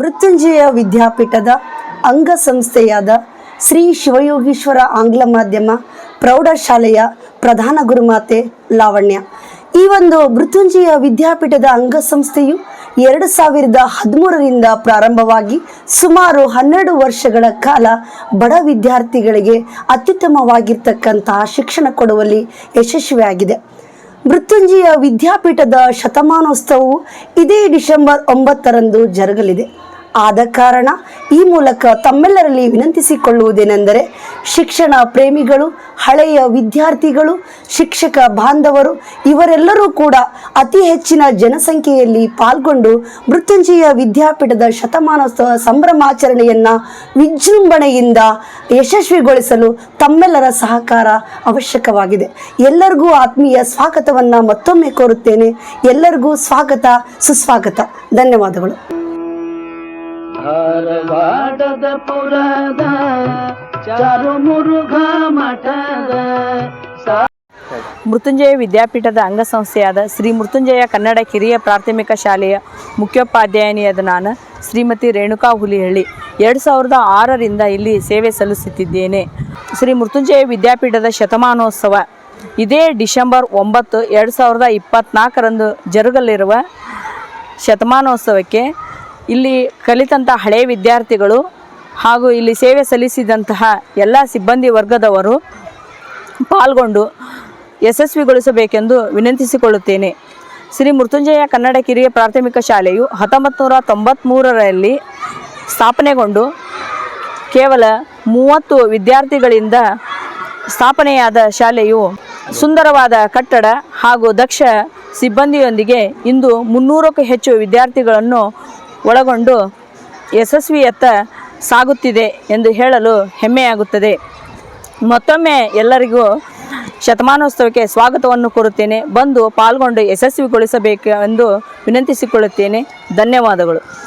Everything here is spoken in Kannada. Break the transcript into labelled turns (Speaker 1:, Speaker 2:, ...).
Speaker 1: ಮೃತ್ಯುಂಜಯ ವಿದ್ಯಾಪೀಠದ ಅಂಗಸಂಸ್ಥೆಯಾದ ಶ್ರೀ ಶಿವಯೋಗೀಶ್ವರ ಆಂಗ್ಲ ಮಾಧ್ಯಮ ಪ್ರೌಢಶಾಲೆಯ ಪ್ರಧಾನ ಗುರುಮಾತೆ ಲಾವಣ್ಯ. ಈ ಒಂದು ಮೃತ್ಯುಂಜಯ ವಿದ್ಯಾಪೀಠದ ಅಂಗಸಂಸ್ಥೆಯು ಎರಡು ಸಾವಿರದ ಹದಿಮೂರರಿಂದ ಪ್ರಾರಂಭವಾಗಿ ಸುಮಾರು ಹನ್ನೆರಡು ವರ್ಷಗಳ ಕಾಲ ಬಡ ವಿದ್ಯಾರ್ಥಿಗಳಿಗೆ ಅತ್ಯುತ್ತಮವಾಗಿರ್ತಕ್ಕಂತಹ ಶಿಕ್ಷಣ ಕೊಡುವಲ್ಲಿ ಯಶಸ್ವಿಯಾಗಿದೆ. ಮೃತ್ಯುಂಜಯ ವಿದ್ಯಾಪೀಠದ ಶತಮಾನೋತ್ಸವವು ಇದೇ ಡಿಸೆಂಬರ್ ಒಂಬತ್ತರಂದು ಜರುಗಲಿದೆ. ಆದ ಕಾರಣ ಈ ಮೂಲಕ ತಮ್ಮೆಲ್ಲರಲ್ಲಿ ವಿನಂತಿಸಿಕೊಳ್ಳುವುದೇನೆಂದರೆ ಶಿಕ್ಷಣ ಪ್ರೇಮಿಗಳು, ಹಳೆಯ ವಿದ್ಯಾರ್ಥಿಗಳು, ಶಿಕ್ಷಕ ಬಾಂಧವರು, ಇವರೆಲ್ಲರೂ ಕೂಡ ಅತಿ ಹೆಚ್ಚಿನ ಜನಸಂಖ್ಯೆಯಲ್ಲಿ ಪಾಲ್ಗೊಂಡು ಮೃತ್ಯುಂಜಯ ವಿದ್ಯಾಪೀಠದ ಶತಮಾನೋತ್ಸವ ಸಂಭ್ರಮಾಚರಣೆಯನ್ನು ವಿಜೃಂಭಣೆಯಿಂದ ಯಶಸ್ವಿಗೊಳಿಸಲು ತಮ್ಮೆಲ್ಲರ ಸಹಕಾರ ಅವಶ್ಯಕವಾಗಿದೆ. ಎಲ್ಲರಿಗೂ ಆತ್ಮೀಯ ಸ್ವಾಗತವನ್ನು ಮತ್ತೊಮ್ಮೆ ಕೋರುತ್ತೇನೆ. ಎಲ್ಲರಿಗೂ ಸ್ವಾಗತ, ಸುಸ್ವಾಗತ. ಧನ್ಯವಾದಗಳು.
Speaker 2: ಧಾರವಾಡದ ಪುರದ ಚಾರು ಮುರುಘ ಮಠದ
Speaker 3: ಮೃತ್ಯುಂಜಯ ವಿದ್ಯಾಪೀಠದ ಅಂಗಸಂಸ್ಥೆಯಾದ ಶ್ರೀ ಮೃತ್ಯುಂಜಯ ಕನ್ನಡ ಕಿರಿಯ ಪ್ರಾಥಮಿಕ ಶಾಲೆಯ ಮುಖ್ಯೋಪಾಧ್ಯಾಯಿನಿಯಾದ ನಾನು ಶ್ರೀಮತಿ ರೇಣುಕಾ ಹುಲಿಹಳ್ಳಿ. ಎರಡು ಸಾವಿರದ ಆರರಿಂದ ಇಲ್ಲಿ ಸೇವೆ ಸಲ್ಲಿಸುತ್ತಿದ್ದೇನೆ. ಶ್ರೀ ಮೃತ್ಯುಂಜಯ ವಿದ್ಯಾಪೀಠದ ಶತಮಾನೋತ್ಸವ ಇದೇ ಡಿಸೆಂಬರ್ ಒಂಬತ್ತು, ಎರಡು ಸಾವಿರದ ಇಪ್ಪತ್ತ್ನಾಲ್ಕರಂದು ಜರುಗಲಿರುವ ಶತಮಾನೋತ್ಸವಕ್ಕೆ ಇಲ್ಲಿ ಕಲಿತಂಥ ಹಳೆಯ ವಿದ್ಯಾರ್ಥಿಗಳು ಹಾಗೂ ಇಲ್ಲಿ ಸೇವೆ ಸಲ್ಲಿಸಿದಂತಹ ಎಲ್ಲ ಸಿಬ್ಬಂದಿ ವರ್ಗದವರು ಪಾಲ್ಗೊಂಡು ಯಶಸ್ವಿಗೊಳಿಸಬೇಕೆಂದು ವಿನಂತಿಸಿಕೊಳ್ಳುತ್ತೇನೆ. ಶ್ರೀ ಮೃತ್ಯುಂಜಯ ಕನ್ನಡ ಕಿರಿಯ ಪ್ರಾಥಮಿಕ ಶಾಲೆಯು ಹತ್ತೊಂಬತ್ತು ನೂರ ತೊಂಬತ್ತ್ಮೂರರಲ್ಲಿ ಸ್ಥಾಪನೆಗೊಂಡು ಕೇವಲ ಮೂವತ್ತು ವಿದ್ಯಾರ್ಥಿಗಳಿಂದ ಸ್ಥಾಪನೆಯಾದ ಶಾಲೆಯು ಸುಂದರವಾದ ಕಟ್ಟಡ ಹಾಗೂ ದಕ್ಷ ಸಿಬ್ಬಂದಿಯೊಂದಿಗೆ ಇಂದು ಮುನ್ನೂರಕ್ಕೂ ಹೆಚ್ಚು ವಿದ್ಯಾರ್ಥಿಗಳನ್ನು ಒಳಗೊಂಡು ಯಶಸ್ವಿಯತ್ತ ಸಾಗುತ್ತಿದೆ ಎಂದು ಹೇಳಲು ಹೆಮ್ಮೆಯಾಗುತ್ತದೆ. ಮತ್ತೊಮ್ಮೆ ಎಲ್ಲರಿಗೂ ಶತಮಾನೋತ್ಸವಕ್ಕೆ ಸ್ವಾಗತವನ್ನು ಕೋರುತ್ತೇನೆ. ಬಂದು ಪಾಲ್ಗೊಂಡು ಯಶಸ್ವಿಗೊಳಿಸಬೇಕು ಎಂದು ವಿನಂತಿಸಿಕೊಳ್ಳುತ್ತೇನೆ. ಧನ್ಯವಾದಗಳು.